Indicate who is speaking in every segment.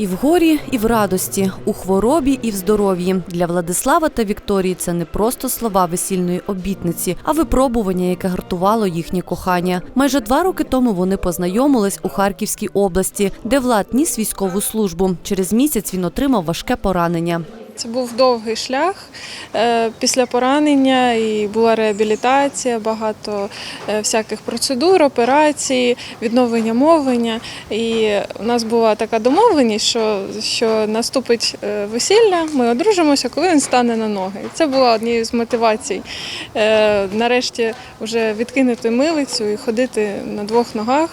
Speaker 1: І в горі, і в радості, у хворобі, і в здоров'ї. Для Владислава та Вікторії це не просто слова весільної обітниці, а випробування, яке гартувало їхнє кохання. Майже два роки тому вони познайомились у Харківській області, де Влад ніс військову службу. Через місяць він отримав важке поранення.
Speaker 2: Це був довгий шлях е, після поранення, і була реабілітація, багато е, всяких процедур, операцій, відновлення мовлення. І у нас була така домовленість, що, що наступить е, весілля, ми одружимося, коли він стане на ноги. Це була однією з мотивацій. Нарешті вже відкинути милицю і ходити на двох ногах,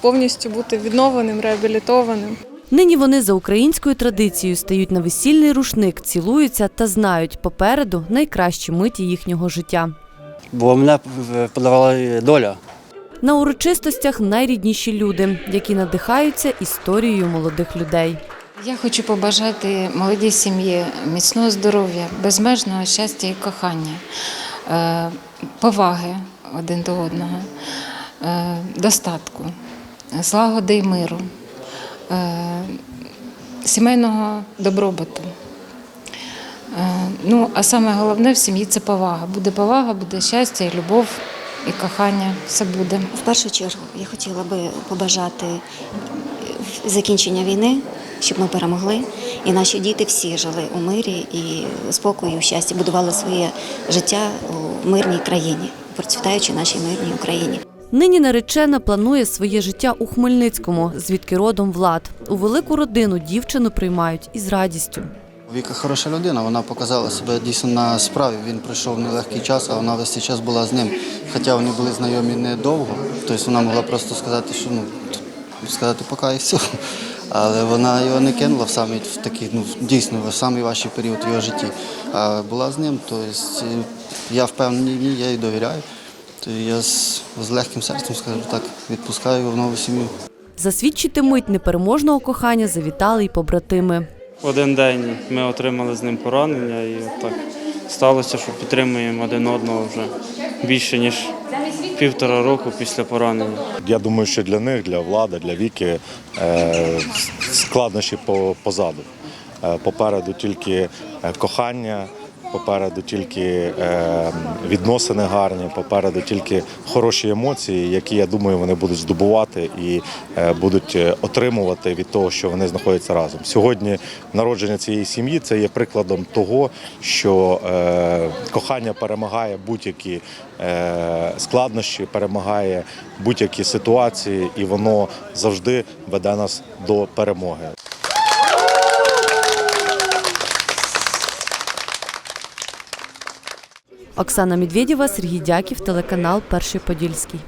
Speaker 2: повністю бути відновленим, реабілітованим.
Speaker 1: Нині вони за українською традицією стають на весільний рушник, цілуються та знають попереду найкращі миті їхнього життя.
Speaker 3: Бо мене подавала доля.
Speaker 1: На урочистостях найрідніші люди, які надихаються історією молодих людей.
Speaker 4: Я хочу побажати молодій сім'ї міцного здоров'я, безмежного щастя і кохання, е, поваги один до одного, е, достатку, злагоди і миру, сімейного добробуту. Е, Ну, а саме головне в сім'ї це повага. Буде повага, буде щастя, і любов, і кохання. Все буде.
Speaker 5: В першу чергу я хотіла би побажати закінчення війни, щоб ми перемогли, і наші діти всі жили у мирі і спокою, і щасті, будували своє життя у мирній країні, процвітаючи нашій мирній Україні.
Speaker 1: Нині наречена планує своє життя у Хмельницькому, звідки родом Влад. У велику родину дівчину приймають із радістю.
Speaker 3: Віка хороша людина, вона показала себе дійсно на справі. Він пройшов нелегкий час, а вона весь цей час була з ним. Хоча вони були знайомі недовго, тобто вона могла просто сказати, що ну сказати пока і все. Але вона його не кинула в самий в такий, ну дійсно в самий важчий період в його житті. А була з ним. Тобто я впевнений, я їй довіряю. То я з, з легким серцем, скажу так, відпускаю його в нову сім'ю.
Speaker 1: Засвідчити мить непереможного кохання завітали й побратими.
Speaker 6: Один день ми отримали з ним поранення, і от так сталося, що підтримуємо один одного вже більше ніж півтора року після поранення.
Speaker 7: Я думаю, що для них, для влади, для віки е, складнощі по- позаду. Е, Попереду тільки е, кохання, попереду тільки е, відносини гарні, попереду тільки хороші емоції, які я думаю, вони будуть здобувати і е, будуть е, отримувати від того, що вони знаходяться разом. Сьогодні народження цієї сім'ї це є прикладом того, що е, кохання перемагає будь-які складнощі, перемагає будь-які ситуації, і воно завжди веде нас до перемоги.
Speaker 1: Оксана Медведєва, Сергій Дяків, телеканал Перший Подільський.